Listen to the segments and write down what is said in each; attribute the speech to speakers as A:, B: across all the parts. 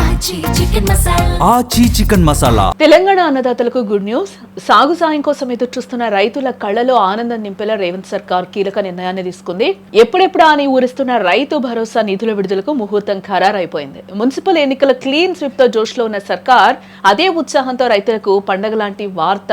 A: ఆచి chicken masala.
B: Aachi chicken masala.
C: Telangana అన్నదాతలకు good news. సాగు సాయం కోసం ఎదురు చూస్తున్న రైతుల కళ్ళలో ఆనందం నింపేలా రేవంత్ సర్కార్ కీలక నిర్ణయాన్ని తీసుకుంది. ఎప్పుడెప్పుడా అని ఊరిస్తున్న రైతు భరోసా నిధుల విడుదలకు ముహూర్తం ఖరారైపోయింది. మున్సిపల్ ఎన్నికల క్లీన్ స్విప్తో జోష్లో ఉన్న సర్కార్ అదే ఉత్సాహంతో రైతులకు పండగ లాంటి వార్త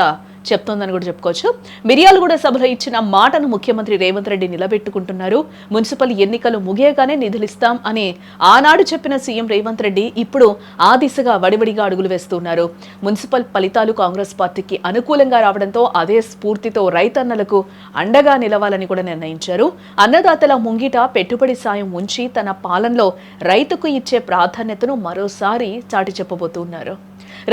C: చెప్తోందని కూడా చెప్పుకోవచ్చు. మిర్యాలగూడ సభలో ఇచ్చిన మాటను ముఖ్యమంత్రి రేవంత్ రెడ్డి నిలబెట్టుకుంటున్నారు. మున్సిపల్ ఎన్నికలు ముగియగానే నిధులిస్తాం అని ఆనాడు చెప్పిన సీఎం రేవంత్ రెడ్డి ఇప్పుడు ఆ దిశగా వడివడిగా అడుగులు వేస్తున్నారు. మున్సిపల్ ఫలితాలు కాంగ్రెస్ పార్టీకి అనుకూలంగా రావడంతో అదే స్ఫూర్తితో రైతన్నలకు అండగా నిలవాలని కూడా నిర్ణయించారు. అన్నదాతల ముంగిట పెట్టుబడి సాయం ఉంచి తన పాలనలో రైతుకు ఇచ్చే ప్రాధాన్యతను మరోసారి చాటి చెప్పబోతున్నారు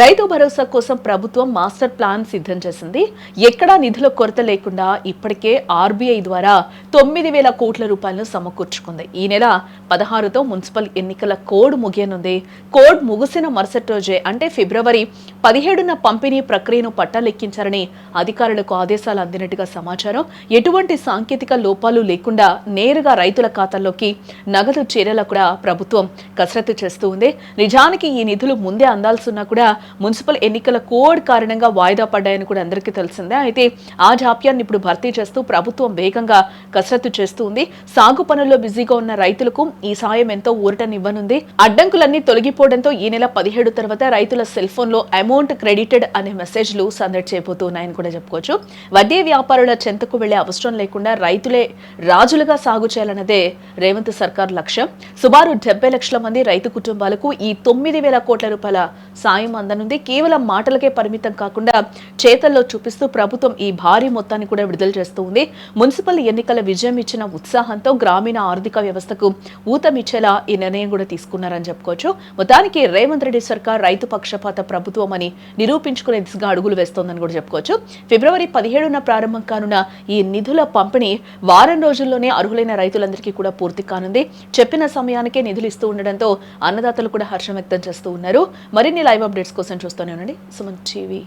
C: రైతు భరోసా కోసం ప్రభుత్వం మాస్టర్ ప్లాన్ సిద్ధం చేసింది. ఎక్కడా నిధుల కొరత లేకుండా ఇప్పటికే ఆర్బీఐ ద్వారా తొమ్మిది వేల కోట్ల రూపాయలను సమకూర్చుకుంది. ఈ నెల పదహారుతో మున్సిపల్ ఎన్నికల కోడ్ ముగియనుంది. కోడ్ ముగిసిన మరుసటి రోజే అంటే ఫిబ్రవరి పదిహేడున పంపిణీ ప్రక్రియను పట్టలెక్కించారని అధికారులకు ఆదేశాలు అందినట్టుగా సమాచారం. ఎటువంటి సాంకేతిక లోపాలు లేకుండా నేరుగా రైతుల ఖాతాల్లోకి నగదు చేరేలా కూడా ప్రభుత్వం కసరత్తు చేస్తూ ఉంది. నిజానికి ఈ నిధులు ముందే అందాల్సిన కూడా మున్సిపల్ ఎన్నికల కోడ్ కారణంగా వాయిదా పడ్డాయని కూడా అందరికీ తెలిసిందే. అయితే ఆ జాప్యాన్ని ఇప్పుడు భర్తీ చేస్తూ ప్రభుత్వం వేగంగా కసరత్తు చేస్తూ ఉంది సాగు పనుల్లో బిజీగా ఉన్న రైతులకు ఈ సాయం ఎంతో ఊరటనివ్వనుంది. అడ్డంకులన్నీ తొలగిపోవడంతో ఈ నెల పదిహేడు తర్వాత రైతుల సెల్ ఫోన్లో అమౌంట్ క్రెడిటెడ్ అనే మెసేజ్లు సందడి చేయబోతున్నాయని కూడా చెప్పుకోవచ్చు. వడ్డీ వ్యాపారుల చెంతకు వెళ్ళే అవసరం లేకుండా రైతులే రాజులుగా సాగు చేయాలన్నదే రేవంత్ సర్కార్ లక్ష్యం. సుమారు డెబ్బై లక్షల మంది రైతు కుటుంబాలకు ఈ తొమ్మిది వేల కోట్ల రూపాయల సాయం అందనుంది కేవలం మాటలకే పరిమితం కాకుండా చేతల్లో చూపిస్తూ ప్రభుత్వం ఈ భారీ మొత్తాన్ని కూడా విడుదల చేస్తూ ఉంది మున్సిపల్ ఎన్నికల విజయం ఇచ్చిన ఉత్సాహంతో గ్రామీణ ఆర్థిక వ్యవస్థకు ఊతమిచ్చేలా ఈ నిర్ణయం కూడా తీసుకున్నారని చెప్పుకోవచ్చు. మొత్తానికి రేవంత్ రెడ్డి సర్కార్ రైతు పక్షపాత ప్రభుత్వం అని నిరూపించుకునే దిశగా అడుగులు వేస్తోందని కూడా చెప్పుకోవచ్చు. ఫిబ్రవరి పదిహేడున ప్రారంభం కానున్న ఈ నిధుల పంపిణీ వారం రోజుల్లోనే అర్హులైన రైతులందరికీ కూడా పూర్తి కానుంది. చెప్పిన సమయానికే నిధులు ఇస్తూ ఉండడంతో అన్నదాతలు కూడా హర్షం వ్యక్తం చేస్తూ ఉన్నారు. మరిన్ని లైవ్ అప్డేట్స్ కోసం చూస్తూనే ఉండండి. సుమన్ టీవీ.